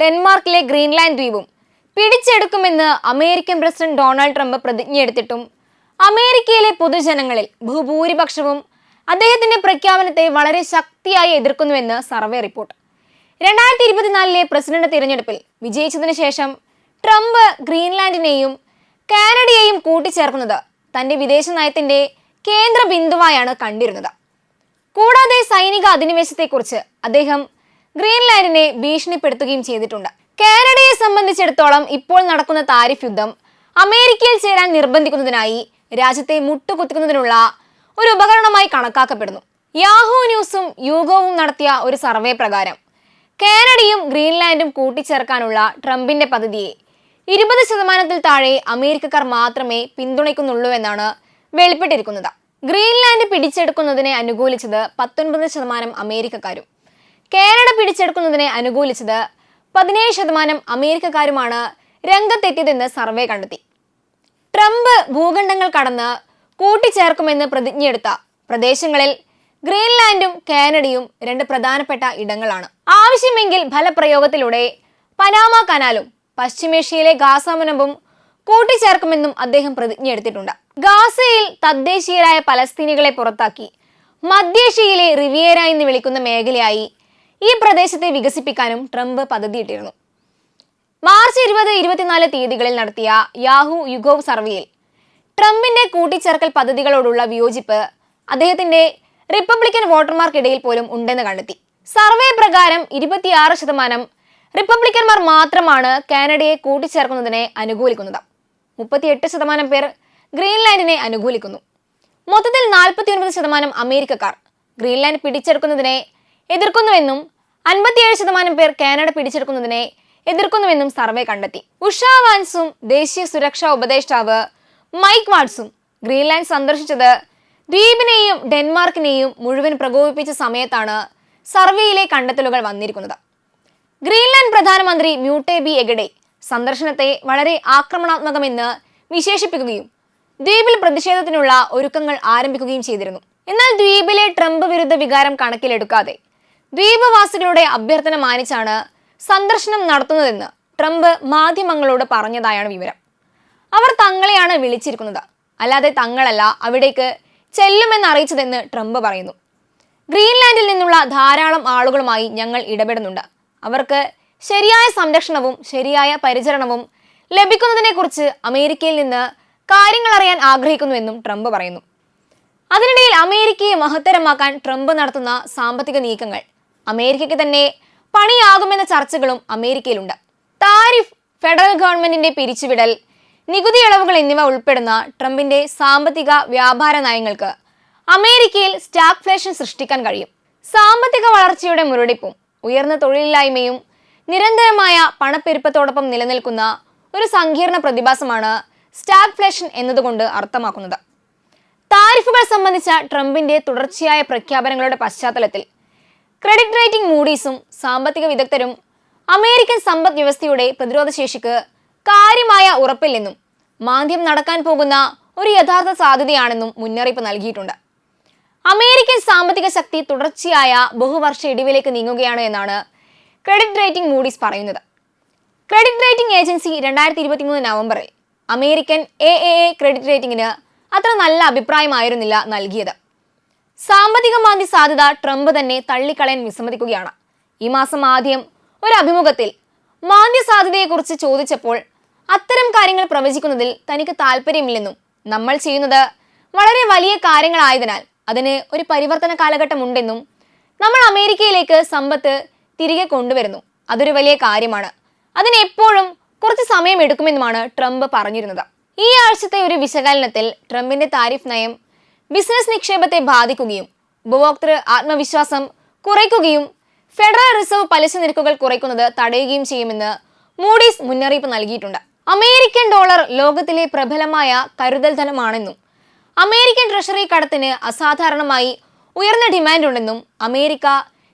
ഡെൻമാർക്കിലെ Greenland ദ്വീപും പിടിച്ചെടുക്കുമെന്ന് American president Donald Trump പ്രതിജ്ഞയെടുത്തിട്ടും അമേരിക്കയിലെ പൊതുജനങ്ങളിൽ ഭൂഭൂരിപക്ഷവും അദ്ദേഹത്തിന്റെ പ്രഖ്യാപനത്തെ വളരെ ശക്തിയായി എതിർക്കുന്നുവെന്ന് സർവേ റിപ്പോർട്ട്. രണ്ടായിരത്തി ഇരുപത്തിനാലിലെ പ്രസിഡന്റ് തിരഞ്ഞെടുപ്പിൽ വിജയിച്ചതിനു ശേഷം ട്രംപ് ഗ്രീൻലാൻഡിനെയും കാനഡയെയും കൂട്ടിച്ചേർക്കുന്നത് തന്റെ വിദേശ നയത്തിന്റെ കേന്ദ്ര ബിന്ദുവായാണ് കണ്ടിരുന്നത്. കൂടാതെ സൈനിക അധിനിവേശത്തെക്കുറിച്ച് അദ്ദേഹം ഗ്രീൻലാൻഡിനെ ഭീഷണിപ്പെടുത്തുകയും ചെയ്തിട്ടുണ്ട്. കാനഡയെ സംബന്ധിച്ചിടത്തോളം ഇപ്പോൾ നടക്കുന്ന താരിഫ് യുദ്ധം അമേരിക്കയിൽ ചേരാൻ നിർബന്ധിക്കുന്നതിനായി രാജ്യത്തെ മുട്ടുകുത്തിക്കുന്നതിനുള്ള ഒരു ഉപകരണമായി കണക്കാക്കപ്പെടുന്നു. യാഹൂ ന്യൂസും യൂഗോവും നടത്തിയ ഒരു സർവേ പ്രകാരം കാനഡയും ഗ്രീൻലാൻഡും കൂട്ടിച്ചേർക്കാനുള്ള ട്രംപിന്റെ പദ്ധതിയെ ഇരുപത് ശതമാനത്തിൽ താഴെ അമേരിക്കക്കാർ മാത്രമേ പിന്തുണയ്ക്കുന്നുള്ളൂ എന്നാണ് വെളിപ്പെട്ടിരിക്കുന്നത്. ഗ്രീൻലാൻഡ് പിടിച്ചെടുക്കുന്നതിനെ അനുകൂലിച്ചത് പത്തൊൻപത് ശതമാനം അമേരിക്കക്കാരും. കാനഡ പിടിച്ചെടുക്കുന്നതിനെ അനുകൂലിച്ചത് പതിനേഴ് ശതമാനം അമേരിക്കക്കാരുമാണ് രംഗത്തെത്തിയതെന്ന് സർവേ കണ്ടെത്തി. ട്രംപ് ഭൂഖണ്ഡങ്ങൾ കടന്ന് കൂട്ടിച്ചേർക്കുമെന്ന് പ്രതിജ്ഞയെടുത്ത പ്രദേശങ്ങളിൽ ഗ്രീൻലാൻഡും കാനഡയും രണ്ട് പ്രധാനപ്പെട്ട ഇടങ്ങളാണ്. ആവശ്യമെങ്കിൽ ഫലപ്രയോഗത്തിലൂടെ പനാമ കനാലും പശ്ചിമേഷ്യയിലെ ഗാസാമുനമ്പും കൂട്ടിച്ചേർക്കുമെന്നും അദ്ദേഹം പ്രതിജ്ഞയെടുത്തിട്ടുണ്ട്. ഗാസയിൽ തദ്ദേശീയരായ പലസ്തീനികളെ പുറത്താക്കി മധ്യേഷ്യയിലെ റിവിയേര എന്ന് വിളിക്കുന്ന മേഖലയായി ഈ പ്രദേശത്തെ വികസിപ്പിക്കാനും ട്രംപ് പദ്ധതിയിട്ടിരുന്നു. മാർച്ച് ഇരുപത് ഇരുപത്തിനാല് തീയതികളിൽ നടത്തിയ യാഹു യുഗോവ് സർവേയിൽ ട്രംപിന്റെ കൂട്ടിച്ചേർക്കൽ പദ്ധതികളോടുള്ള വിയോജിപ്പ് അദ്ദേഹത്തിന്റെ റിപ്പബ്ലിക്കൻ വോട്ടർമാർക്കിടയിൽ പോലും ഉണ്ടെന്ന് കണ്ടെത്തി. സർവേ പ്രകാരം ഇരുപത്തിയാറ് ശതമാനം റിപ്പബ്ലിക്കന്മാർ മാത്രമാണ് കാനഡയെ കൂട്ടിച്ചേർക്കുന്നതിനെ അനുകൂലിക്കുന്നത്. മുപ്പത്തിയെട്ട് ശതമാനം പേർ ഗ്രീൻലാൻഡിനെ അനുകൂലിക്കുന്നു. മൊത്തത്തിൽ നാൽപ്പത്തിയൊൻപത് ശതമാനം അമേരിക്കക്കാർ ഗ്രീൻലാൻഡ് പിടിച്ചെടുക്കുന്നതിനെ എതിർക്കുന്നുവെന്നും അൻപത്തിയേഴ് ശതമാനം പേർ കാനഡ പിടിച്ചെടുക്കുന്നതിനെ എതിർക്കുന്നുവെന്നും സർവേ കണ്ടെത്തി. ഉഷ വാൻസും ദേശീയ സുരക്ഷാ ഉപദേഷ്ടാവ് മൈക്ക് വാട്സും ഗ്രീൻലാൻഡ് സന്ദർശിച്ചത് ദ്വീപിനെയും ഡെൻമാർക്കിനെയും മുഴുവൻ പ്രകോപിപ്പിച്ച സമയത്താണ് സർവേയിലെ കണ്ടെത്തലുകൾ വന്നിരിക്കുന്നത്. ഗ്രീൻലാൻഡ് പ്രധാനമന്ത്രി മ്യൂട്ടെ ബി എഗഡെ സന്ദർശനത്തെ വളരെ ആക്രമണാത്മകമെന്ന് വിശേഷിപ്പിക്കുകയും ദ്വീപിൽ പ്രതിഷേധത്തിനുള്ള ഒരുക്കങ്ങൾ ആരംഭിക്കുകയും ചെയ്തിരുന്നു. എന്നാൽ ദ്വീപിലെ ട്രംപ് വിരുദ്ധ വികാരം കണക്കിലെടുക്കാതെ ദ്വീപവാസികളുടെ അഭ്യർത്ഥന മാനിച്ചാണ് സന്ദർശനം നടത്തുന്നതെന്ന് ട്രംപ് മാധ്യമങ്ങളോട് പറഞ്ഞതായാണ് വിവരം. അവർ തങ്ങളെയാണ് വിളിച്ചിരിക്കുന്നത്. അല്ലാതെ തങ്ങളല്ല അവിടേക്ക് ചെല്ലുമെന്ന് അറിയിച്ചതെന്ന് ട്രംപ് പറയുന്നു. ഗ്രീൻലാൻഡിൽ നിന്നുള്ള ധാരാളം ആളുകളുമായി ഞങ്ങൾ ഇടപെടുന്നുണ്ട്. അവർക്ക് ശരിയായ സംരക്ഷണവും ശരിയായ പരിചരണവും ലഭിക്കുന്നതിനെക്കുറിച്ച് അമേരിക്കയിൽ നിന്ന് കാര്യങ്ങൾ അറിയാൻ ആഗ്രഹിക്കുന്നുവെന്നും ട്രംപ് പറയുന്നു. അതിനിടയിൽ അമേരിക്കയെ മഹത്തരമാക്കാൻ ട്രംപ് നടത്തുന്ന സാമ്പത്തിക നീക്കങ്ങൾ അമേരിക്കയ്ക്ക് തന്നെ പണിയാകുമെന്ന ചർച്ചകളും അമേരിക്കയിലുണ്ട്. താരിഫ് ഫെഡറൽ ഗവൺമെന്റിന്റെ പിരിച്ചുവിടൽ നികുതി ഇളവുകൾ എന്നിവ ഉൾപ്പെടുന്ന ട്രംപിന്റെ സാമ്പത്തിക വ്യാപാര നയങ്ങൾക്ക് അമേരിക്കയിൽ സ്റ്റാഗ്ഫ്ലേഷൻ സൃഷ്ടിക്കാൻ കഴിയും. സാമ്പത്തിക വളർച്ചയുടെ മുരടിപ്പും ഉയർന്ന തൊഴിലില്ലായ്മയും നിരന്തരമായ പണപ്പെരുപ്പത്തോടൊപ്പം നിലനിൽക്കുന്ന ഒരു സങ്കീർണ പ്രതിഭാസമാണ് സ്റ്റാഗ്ഫ്ലേഷൻ എന്നതുകൊണ്ട് അർത്ഥമാക്കുന്നത്. താരിഫുകൾ സംബന്ധിച്ച ട്രംപിന്റെ തുടർച്ചയായ പ്രഖ്യാപനങ്ങളുടെ പശ്ചാത്തലത്തിൽ ക്രെഡിറ്റ് റേറ്റിംഗ് മൂഡീസും സാമ്പത്തിക വിദഗ്ധരും അമേരിക്കൻ സമ്പദ് വ്യവസ്ഥയുടെ പ്രതിരോധ ശേഷിക്ക് കാര്യമായ ഉറപ്പില്ലെന്നും മാന്ദ്യം നടക്കാൻ പോകുന്ന ഒരു യഥാർത്ഥ സാധ്യതയാണെന്നും മുന്നറിയിപ്പ് നൽകിയിട്ടുണ്ട്. അമേരിക്കൻ സാമ്പത്തിക ശക്തി തുടർച്ചയായ ബഹുവർഷ ഇടിവിലേക്ക് നീങ്ങുകയാണ് എന്നാണ് ക്രെഡിറ്റ് റേറ്റിംഗ് മൂഡീസ് പറയുന്നത്. ക്രെഡിറ്റ് റേറ്റിംഗ് ഏജൻസി രണ്ടായിരത്തി ഇരുപത്തിമൂന്ന് നവംബറിൽ American A A A credit റേറ്റിംഗിന് അത്ര നല്ല അഭിപ്രായമായിരുന്നില്ല നൽകിയത്. സാമ്പത്തിക മാന്ദ്യ സാധ്യത ട്രംപ് തന്നെ തള്ളിക്കളയാൻ വിസമ്മതിക്കുകയാണ്. ഈ മാസം ആദ്യം ഒരു അഭിമുഖത്തിൽ മാന്ദ്യ സാധ്യതയെക്കുറിച്ച് ചോദിച്ചപ്പോൾ അത്തരം കാര്യങ്ങൾ പ്രവചിക്കുന്നതിൽ തനിക്ക് താല്പര്യമില്ലെന്നും നമ്മൾ ചെയ്യുന്നത് വളരെ വലിയ കാര്യങ്ങളായതിനാൽ അതിന് ഒരു പരിവർത്തന കാലഘട്ടമുണ്ടെന്നും നമ്മൾ അമേരിക്കയിലേക്ക് സമ്പത്ത് തിരികെ കൊണ്ടുവരുന്നു. അതൊരു വലിയ കാര്യമാണ്. അതിന് എപ്പോഴും കുറച്ച് സമയം എടുക്കുമെന്നുമാണ് ട്രംപ് പറഞ്ഞിരുന്നത്. ഈ ആഴ്ചത്തെ ഒരു വിശകലനത്തിൽ ട്രംപിന്റെ താരിഫ് നയം ബിസിനസ് നിക്ഷേപത്തെ ബാധിക്കുകയും ഉപഭോക്തൃ ആത്മവിശ്വാസം കുറയ്ക്കുകയും ഫെഡറൽ റിസർവ് പലിശ നിരക്കുകൾ കുറയ്ക്കുന്നത് തടയുകയും ചെയ്യുമെന്ന് മൂഡീസ് മുന്നറിയിപ്പ് നൽകിയിട്ടുണ്ട്. അമേരിക്കൻ ഡോളർ ലോകത്തിലെ പ്രബലമായ കരുതൽ ധനമാണെന്നും അമേരിക്കൻ ട്രഷറി കടത്തിന് അസാധാരണമായി ഉയർന്ന ഡിമാൻഡ് ഉണ്ടെന്നും അമേരിക്ക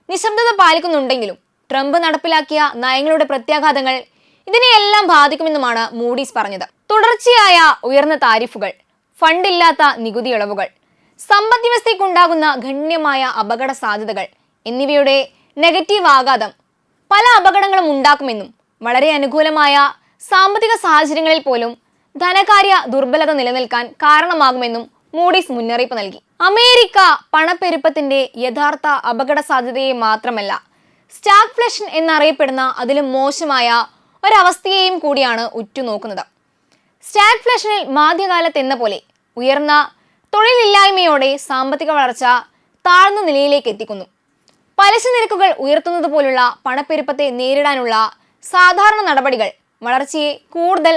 നിശബ്ദത പാലിക്കുന്നുണ്ടെങ്കിലും ട്രംപ് നടപ്പിലാക്കിയ നയങ്ങളുടെ പ്രത്യാഘാതങ്ങൾ ഇതിനെയെല്ലാം ബാധിക്കുമെന്നുമാണ് മൂഡീസ് പറഞ്ഞത്. തുടർച്ചയായ ഉയർന്ന താരിഫുകൾ ഫണ്ടില്ലാത്ത നികുതി ഇളവുകൾ സമ്പദ് വ്യവസ്ഥയ്ക്കുണ്ടാകുന്ന ഗണ്യമായ അപകട സാധ്യതകൾ എന്നിവയുടെ നെഗറ്റീവ് ആഘാതം പല അപകടങ്ങളും ഉണ്ടാക്കുമെന്നും വളരെ അനുകൂലമായ സാമ്പത്തിക സാഹചര്യങ്ങളിൽ പോലും ധനകാര്യ ദുർബലത നിലനിൽക്കാൻ കാരണമാകുമെന്നും മൂഡീസ് മുന്നറിയിപ്പ് നൽകി. അമേരിക്ക പണപ്പെരുപ്പത്തിന്റെ യഥാർത്ഥ അപകട സാധ്യതയെ മാത്രമല്ല സ്റ്റാഗ്ഫ്ലേഷൻ എന്നറിയപ്പെടുന്ന അതിലും മോശമായ ഒരവസ്ഥയെയും കൂടിയാണ് ഉറ്റുനോക്കുന്നത്. സ്റ്റാഗ്ഫ്ലേഷനിൽ മാധ്യകാലത്ത് എന്ന പോലെ ഉയർന്ന തൊഴിലില്ലായ്മയോടെ സാമ്പത്തിക വളർച്ച താഴ്ന്ന നിലയിലേക്ക് എത്തിക്കുന്നു. പലിശ നിരക്കുകൾ ഉയർത്തുന്നത് പോലുള്ള പണപ്പെരുപ്പത്തെ നേരിടാനുള്ള സാധാരണ നടപടികൾ വളർച്ചയെ കൂടുതൽ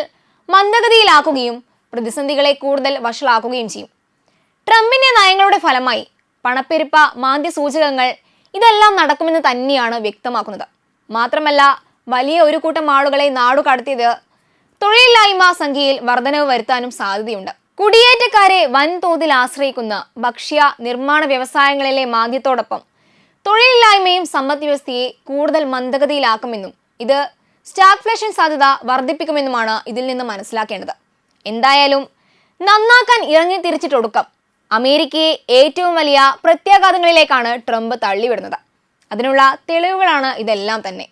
മന്ദഗതിയിലാക്കുകയും പ്രതിസന്ധികളെ കൂടുതൽ വഷളാക്കുകയും ചെയ്യും. ട്രംപിന്റെ നയങ്ങളുടെ ഫലമായി പണപ്പെരുപ്പ മാന്ദ്യ സൂചകങ്ങൾ ഇതെല്ലാം നടക്കുമെന്ന് തന്നെയാണ് വ്യക്തമാക്കുന്നത്. മാത്രമല്ല വലിയ ഒരു കൂട്ടം ആളുകളെ നാടു കടത്തിയത് തൊഴിലില്ലായ്മ സംഖ്യയിൽ വർധനവ് വരുത്താനും സാധ്യതയുണ്ട്. കുടിയേറ്റക്കാരെ വൻതോതിൽ ആശ്രയിക്കുന്ന ഭക്ഷ്യ നിർമ്മാണ വ്യവസായങ്ങളിലെ മാന്ദ്യത്തോടൊപ്പം തൊഴിലില്ലായ്മയും സമ്പദ് വ്യവസ്ഥയെ കൂടുതൽ മന്ദഗതിയിലാക്കുമെന്നും ഇത് സ്റ്റാഗ്ഫ്ലേഷൻ സാധ്യത വർദ്ധിപ്പിക്കുമെന്നുമാണ് ഇതിൽ നിന്ന് മനസ്സിലാക്കേണ്ടത്. എന്തായാലും നന്നാക്കാൻ ഇറങ്ങി തിരിച്ചിട്ടൊടുക്കം അമേരിക്കയെ ഏറ്റവും വലിയ പ്രത്യാഘാതങ്ങളിലേക്കാണ് ട്രംപ് തള്ളിവിടുന്നത്. അതിനുള്ള തെളിവുകളാണ് ഇതെല്ലാം തന്നെ.